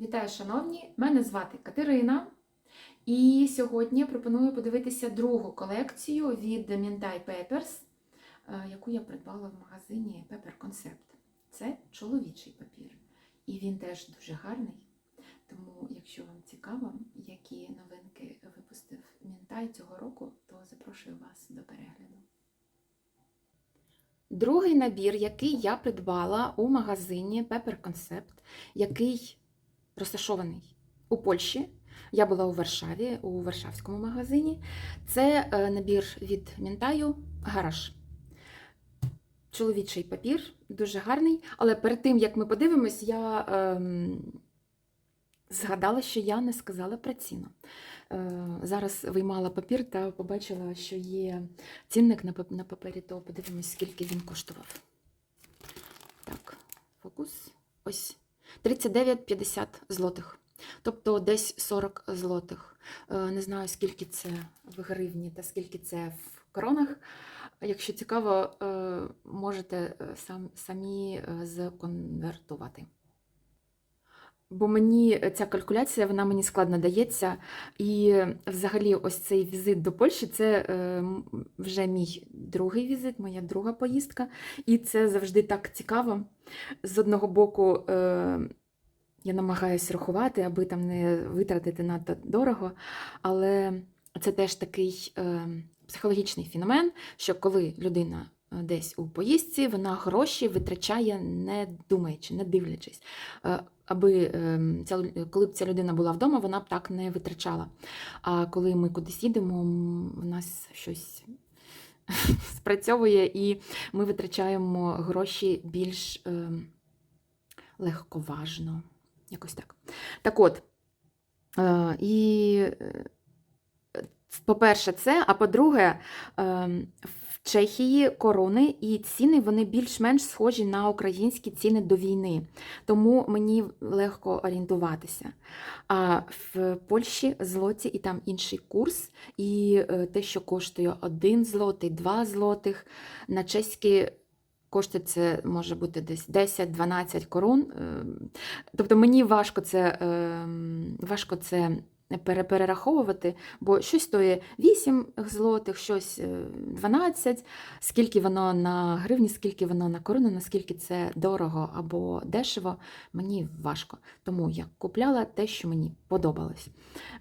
Вітаю, шановні! Мене звати Катерина. І сьогодні пропоную подивитися другу колекцію від Mintai Papers, е, яку я придбала в магазині Paper Concept. Це чоловічий папір. І він теж дуже гарний. Тому, якщо вам цікаво, які новинки випустив Mintai цього року, то запрошую вас до перегляду. Другий набір, який я придбала у магазині Paper Concept, який розташований у Польщі. Я була у Варшаві, у Варшавському магазині. Це е, набір від Мінтаю Гараж. Чоловічий папір, дуже гарний. Але перед тим, як ми подивимось, я ем, згадала, що я не сказала про ціну. Е, зараз виймала папір та побачила, що є цінник на на папері, то подивимось, скільки він коштував. Так, фокус. Ось 39,50 злотих. Тобто десь 40 злотих. Е, Не знаю, скільки це в гривні та скільки це в коронах. Якщо цікаво, е, можете е, сам, самі зконвертувати. Бо мені ця калькуляція вона мені складно дається. І взагалі, ось цей візит до Польщі це е, вже мій другий візит, моя друга поїздка. І це завжди так цікаво. З одного боку, е, я намагаюся рахувати, аби там не витратити надто дорого. Але це теж такий е, психологічний феномен, що коли людина е, десь у поїздці, вона гроші витрачає не думаючи, не дивлячись. Е, Аби е, ця, коли б ця людина була вдома, вона б так не витрачала. А коли ми кудись їдемо, в нас щось спрацьовує, і ми витрачаємо гроші більш е, легковажно. Якось так. Так от, е, і, е, по-перше, це, а по-друге, е, в Чехії корони і ціни вони більш-менш схожі на українські ціни до війни, тому мені легко орієнтуватися. А в Польщі злоті і там інший курс, і е, те, що коштує 1 злотий, 2 злотих, на чеські кошти це може бути десь 10-12 корон. Е, Тобто мені важко це, е, важко це перераховувати, бо щось стоїть 8 злотих, щось е, 12, скільки воно на гривні, скільки воно на корону, наскільки це дорого або дешево, мені важко. Тому я купляла те, що мені подобалось.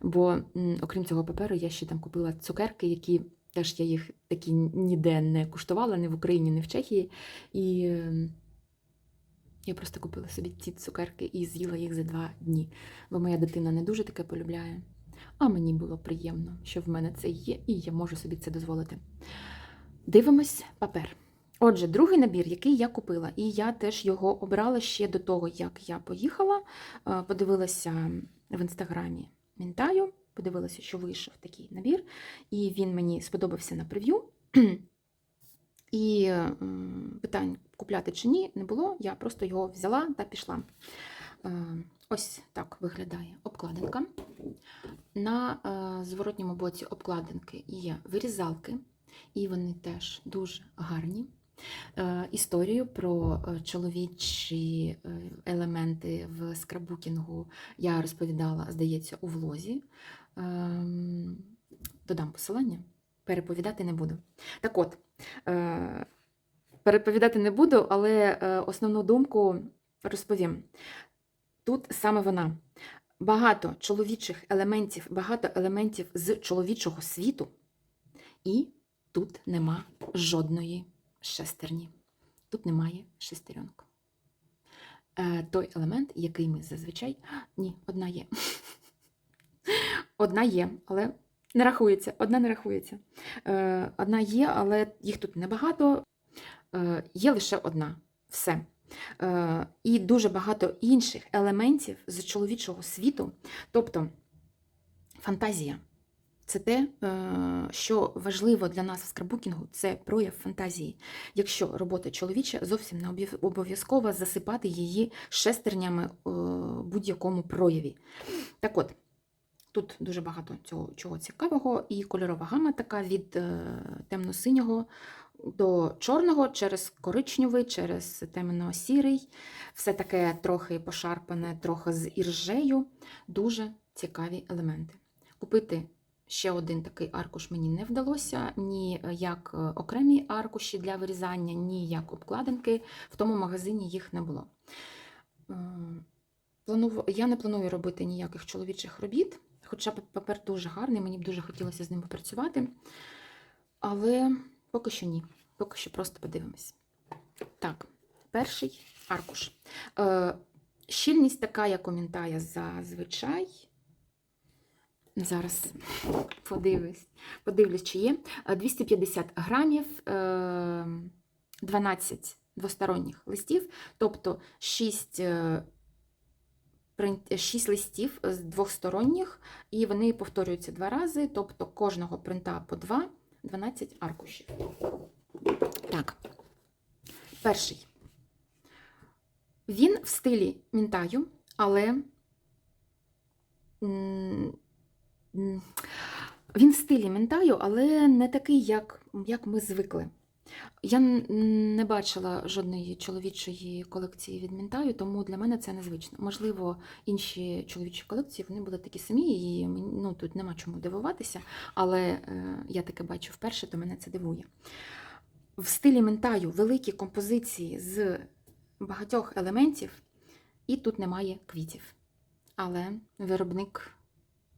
Бо, окрім цього паперу, я ще там купила цукерки, які теж я їх такі ніде не куштувала, ні в Україні, ні в Чехії. І е, я просто купила собі ці цукерки і з'їла їх за два дні. Бо моя дитина не дуже таке полюбляє. А мені було приємно, що в мене це є, і я можу собі це дозволити. Дивимось папер. Отже, другий набір, який я купила, і я теж його обрала ще до того, як я поїхала. Е, Подивилася в інстаграмі Мінтаю, подивилася, що вийшов такий набір, і він мені сподобався на прев'ю. І питань купляти чи ні не було. Я просто його взяла та пішла. Е, Ось так виглядає обкладинка. На е, зворотньому боці обкладинки є вирізалки, і вони теж дуже гарні. Е, Історію про е, чоловічі е, елементи в скраббукінгу я розповідала, здається, у влозі. Ем, Додам посилання, переповідати не буду. Так от, е, переповідати не буду, але е, основну думку розповім. Тут саме вона. Багато чоловічих елементів, багато елементів з чоловічого світу, і тут нема жодної шестерні. Тут немає шестеренок. Е, той елемент, який ми зазвичай. Ні, одна є. Одна є, але не рахується. Одна не рахується. Е, Одна є, але їх тут небагато. Е, Є лише одна. Все. Е, І дуже багато інших елементів з чоловічого світу. Тобто фантазія. Це те, що важливо для нас в скраббукінгу, це прояв фантазії. Якщо робота чоловіча, зовсім не обов'язково засипати її шестернями будь-якому прояві. Так от, Тут дуже багато цього чого цікавого, і кольорова гама така від е, темно-синього до чорного, через коричневий, через темно-сірий. Все таке трохи пошарпане, трохи з іржею. Дуже цікаві елементи. Купити ще один такий аркуш мені не вдалося, ні як е, окремі аркуші для вирізання, ні як обкладинки. В тому магазині їх не було. Е, Я не планую робити ніяких чоловічих робіт, хоча папер дуже гарний, мені б дуже хотілося з ним попрацювати. Але поки що ні. Поки що просто подивимось. Так, перший аркуш. Е, щільність така, як у зазвичай. Зараз подивлюсь, подивлюсь, чи є. Е, 250 грамів, е, 12 двосторонніх листів, тобто 6, 6 листів з двохсторонніх, і вони повторюються два рази, тобто кожного принта по 2, 12 аркушів. Так, перший. Він в стилі Мінтаю, але він в стилі Мінтаю, але не такий, як, як ми звикли. Я не бачила жодної чоловічої колекції від Мінтаю, тому для мене це незвично. Можливо, інші чоловічі колекції вони були такі самі, і ну, тут нема чому дивуватися, але е, я таке бачу вперше, то мене це дивує. В стилі Мінтаю великі композиції з багатьох елементів, і тут немає квітів. Але виробник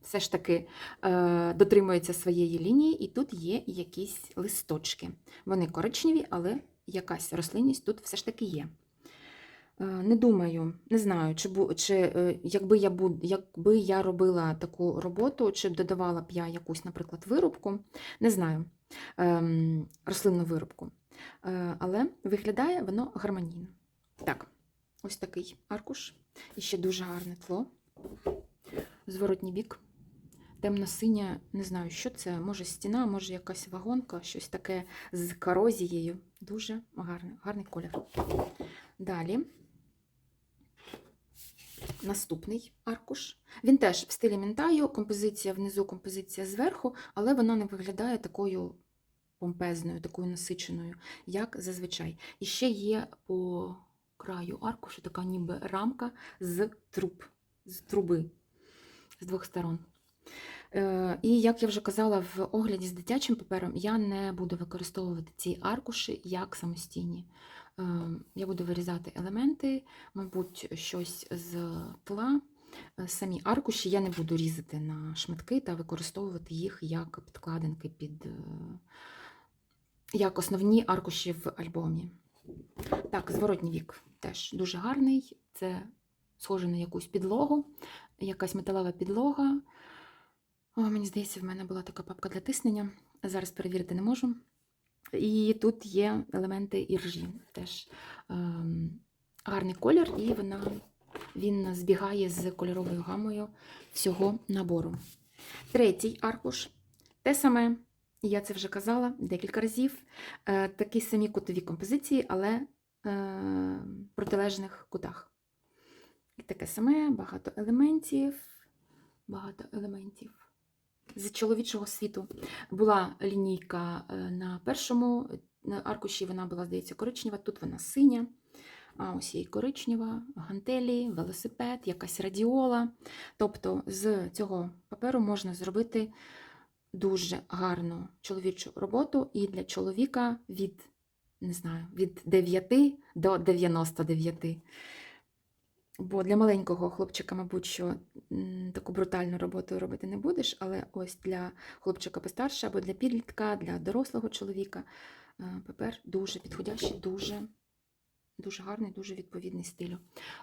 все ж таки е, дотримується своєї лінії, і тут є якісь листочки. Вони коричневі, але якась рослинність тут все ж таки є. Е, Не думаю, не знаю, чи, чи е, якби, я буд, якби я робила таку роботу, чи б додавала б я якусь, наприклад, вирубку, не знаю, ем, рослинну вирубку. Е, Але виглядає воно гармонійно. Так, ось такий аркуш. І ще дуже гарне тло. Зворотній бік. Темно-синя, не знаю, що це. Може стіна, може якась вагонка, щось таке з корозією. Дуже гарний, гарний колір. Далі. Наступний аркуш. Він теж в стилі Мінтаю, композиція внизу, композиція зверху, але вона не виглядає такою помпезною, такою насиченою, як зазвичай. І ще є по краю аркушу така ніби рамка з труб, з труби з двох сторон. Е, І як я вже казала в огляді з дитячим папером, я не буду використовувати ці аркуші як самостійні. Е, Я буду вирізати елементи, мабуть, щось з тла. Е, Самі аркуші я не буду різати на шматки та використовувати їх як підкладинки під як основні аркуші в альбомі. Так, зворотній вік теж дуже гарний. Це схоже на якусь підлогу, якась металева підлога. О, мені здається, в мене була така папка для тиснення. Зараз перевірити не можу. І тут є елементи іржі. Теж ем, гарний колір, і вона, він збігає з кольоровою гамою всього набору. Третій аркуш. Те саме, я це вже казала декілька разів. Е, такі самі кутові композиції, але е, протилежних кутах. І таке саме, багато елементів, багато елементів. З чоловічого світу була лінійка е, на першому аркуші, вона була, здається, коричнева, тут вона синя. А ось є коричнева, гантелі, велосипед, якась радіола. Тобто з цього паперу можна зробити дуже гарну чоловічу роботу і для чоловіка від, не знаю, від 9 до 99. Бо для маленького хлопчика, мабуть, що таку брутальну роботу робити не будеш, але ось для хлопчика постарше або для підлітка, для дорослого чоловіка е, папер дуже підходящий, дуже, дуже гарний, дуже відповідний стилю.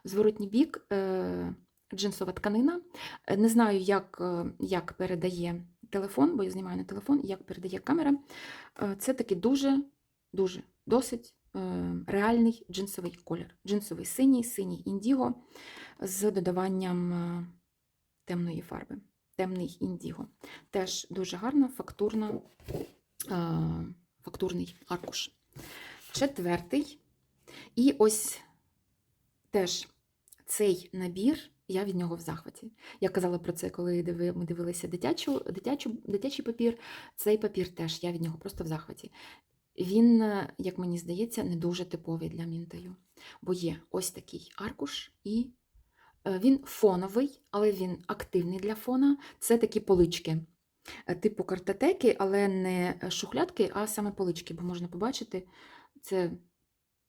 Зворотній бік е, джинсова тканина. Е, Не знаю, як, як передає телефон, бо я знімаю на телефон, як передає камера. Це такий дуже, дуже досить реальний джинсовий колір. Джинсовий синій, синій індіго з додаванням е, темної фарби. Темний індіго. Теж дуже гарно, фактурно, е, фактурний аркуш. Четвертий. І ось теж цей набір я від нього в захваті. Я казала про це, коли ми дивилися дитячу, дитячу, дитячий папір. Цей папір теж я від нього просто в захваті. Він, е, як мені здається, не дуже типовий для мінтаю. Бо є ось такий аркуш, і е, він фоновий, але він активний для фона. Це такі полички, е, типу картотеки, але не шухлядки, а саме полички, бо можна побачити, це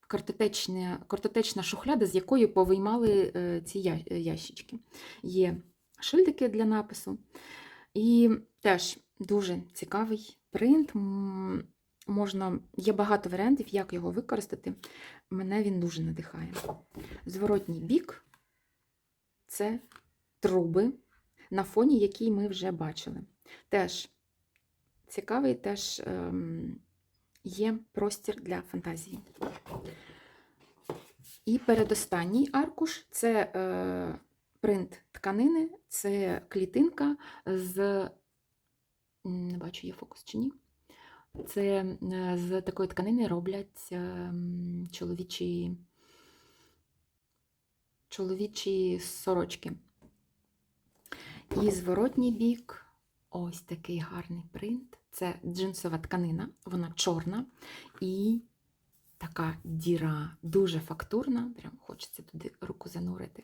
картотечна, картотечна шухляда, з якої повиймали ці ящички. Є шильдики для напису. І теж дуже цікавий принт. Можна, є багато варіантів, як його використати. Мене він дуже надихає. Зворотній бік це труби, на фоні який ми вже бачили. Теж цікавий, теж ем, є простір для фантазії. І передостанній аркуш це е, принт тканини, це клітинка з, не бачу, є фокус чи ні. Це е, з такої тканини роблять ем, чоловічі, чоловічі сорочки. І зворотній бік ось такий гарний принт. Це джинсова тканина, вона чорна і така діра, дуже фактурна, прям хочеться туди руку занурити.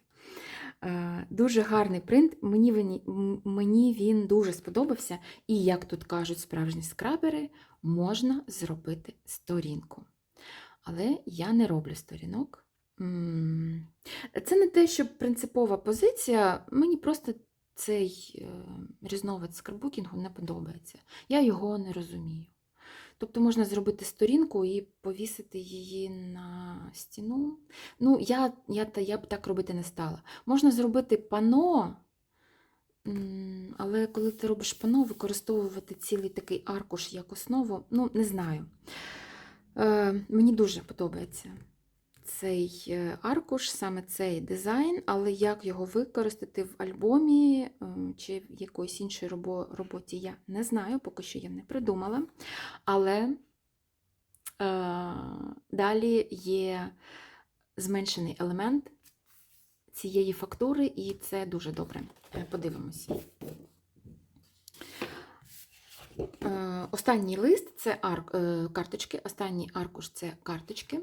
Е, Дуже гарний принт. Мені він, мені він дуже сподобався. І, як тут кажуть справжні скрабери, можна зробити сторінку. Але я не роблю сторінок. Це не те, що принципова позиція, мені просто цей е, різновид скраббукінгу не подобається. Я його не розумію. Тобто можна зробити сторінку і повісити її на стіну. Ну, я, я, я б так робити не стала. Можна зробити пано, але коли ти робиш пано, використовувати цілий такий аркуш як основу, ну, не знаю. Е, мені дуже подобається цей е, аркуш, саме цей дизайн, але як його використати в альбомі е, чи в якоїсь іншій робо- роботі, я не знаю, поки що я не придумала. Але е, далі є зменшений елемент цієї фактури, і це дуже добре. Е, Подивимося. Е, Останній лист це арк, е, карточки, останній аркуш це карточки.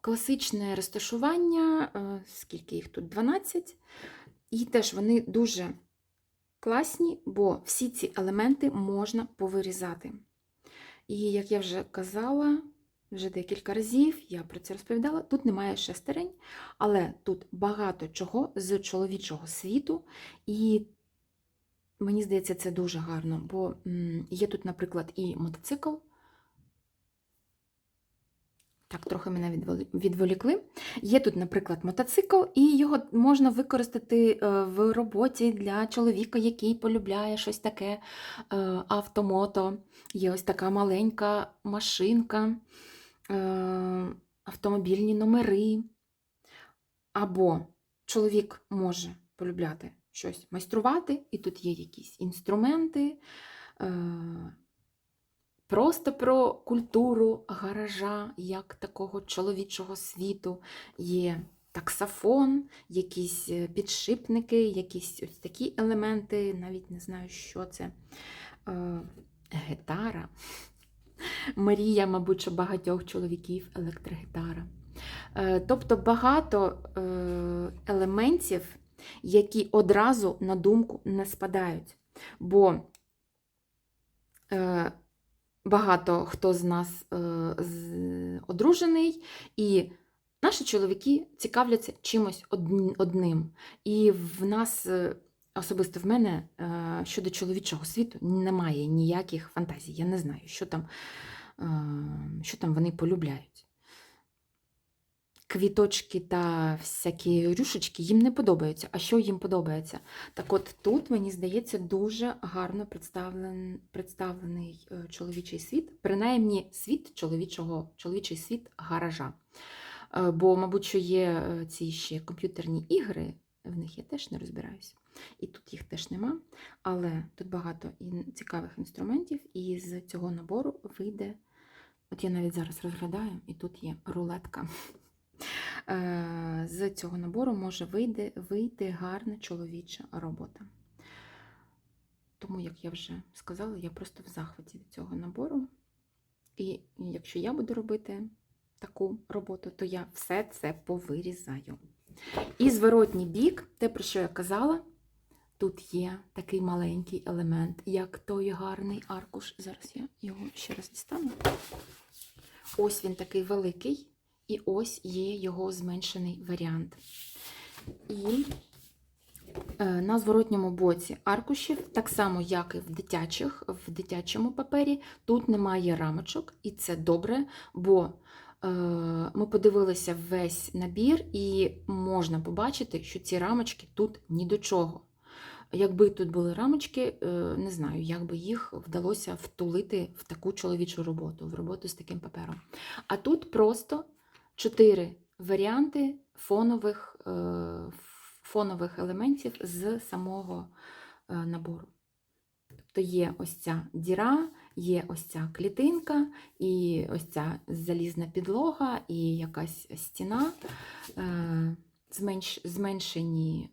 Класичне розташування, скільки їх тут? 12. І теж вони дуже класні, бо всі ці елементи можна повирізати. І як я вже казала, вже декілька разів я про це розповідала, тут немає шестерень, але тут багато чого з чоловічого світу. І мені здається, це дуже гарно, бо є тут, наприклад, і мотоцикл. Так, трохи мене відволікли. Є тут, наприклад, мотоцикл, і його можна використати е, в роботі для чоловіка, який полюбляє щось таке е, автомото. Є ось така маленька машинка, автомобільні номери. Або чоловік може полюбляти щось майструвати, і тут є якісь інструменти. е, Просто про культуру гаража як такого чоловічого світу. Є таксофон, якісь е, підшипники, якісь ось такі елементи, навіть не знаю, що це. Е. Мрія, мабуть, що багатьох чоловіків електрогітара. Е, Тобто багато е, елементів, які одразу на думку не спадають. Бо е, багато хто з нас одружений, і наші чоловіки цікавляться чимось одним. І в нас, особисто в мене, е, щодо чоловічого світу, немає ніяких фантазій. Я не знаю, що там, е, що там вони полюбляють. Квіточки та всякі рюшечки їм не подобаються. А що їм подобається? Так от тут, мені здається, дуже гарно представлен, представлений е, чоловічий світ, принаймні світ чоловічого, чоловічий світ гаража. Бо, мабуть, що є ці ще комп'ютерні ігри, в них я теж не розбираюся. І тут їх теж нема. Але тут багато і цікавих інструментів, і з цього набору вийде. От я навіть зараз розглядаю, і тут є рулетка. е, з цього набору може вийти, вийти гарна чоловіча робота. Тому, як я вже сказала, я просто в захваті від цього набору. І якщо я буду робити таку роботу, то я все це повирізаю. І зворотній бік, те, про що я казала, тут є такий маленький елемент, як той гарний аркуш. Зараз я його ще раз дістану. Ось він такий великий, і ось є його зменшений варіант. І е, на зворотньому боці аркушів, так само, як і в дитячих, в дитячому папері, тут немає рамочок, і це добре, бо е, ми подивилися весь набір, і можна побачити, що ці рамочки тут ні до чого. Якби тут були рамочки, е, не знаю, як би їх вдалося втулити в таку чоловічу роботу, в роботу з таким папером. А тут просто чотири варіанти фонових, е, фонових елементів з самого е, набору. Тобто є ось ця діра, є ось ця клітинка, і ось ця залізна підлога, і якась стіна, зменшені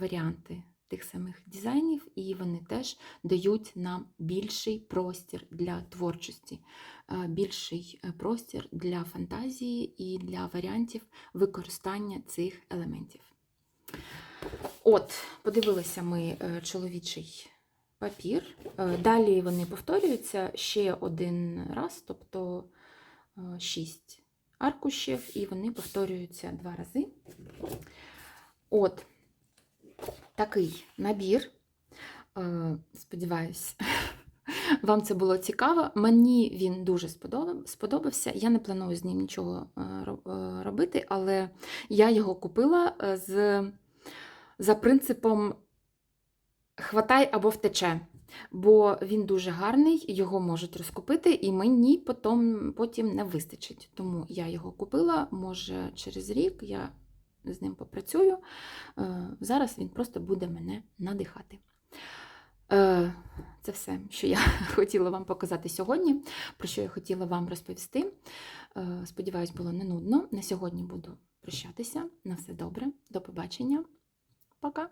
варіанти тих самих дизайнів, і вони теж дають нам більший простір для творчості, е, більший е, простір для фантазії і для варіантів використання цих елементів. От, подивилися ми е, чоловічий папір. Далі вони повторюються ще один раз, тобто 6 аркушів, і вони повторюються два рази. От, такий набір. Е, Сподіваюсь, вам це було цікаво. Мені він дуже сподобався. Я не планую з ним нічого е, е, робити, але я його купила з, за принципом хватай або втече. Бо він дуже гарний, його можуть розкупити, і мені потім, потім не вистачить. Тому я його купила, може, через рік я з ним попрацюю. Е, Зараз він просто буде мене надихати. Е, Це все, що я хотіла вам показати сьогодні, про що я хотіла вам розповісти. Е, Сподіваюсь, було не нудно. На сьогодні буду прощатися. На все добре. До побачення. Пока!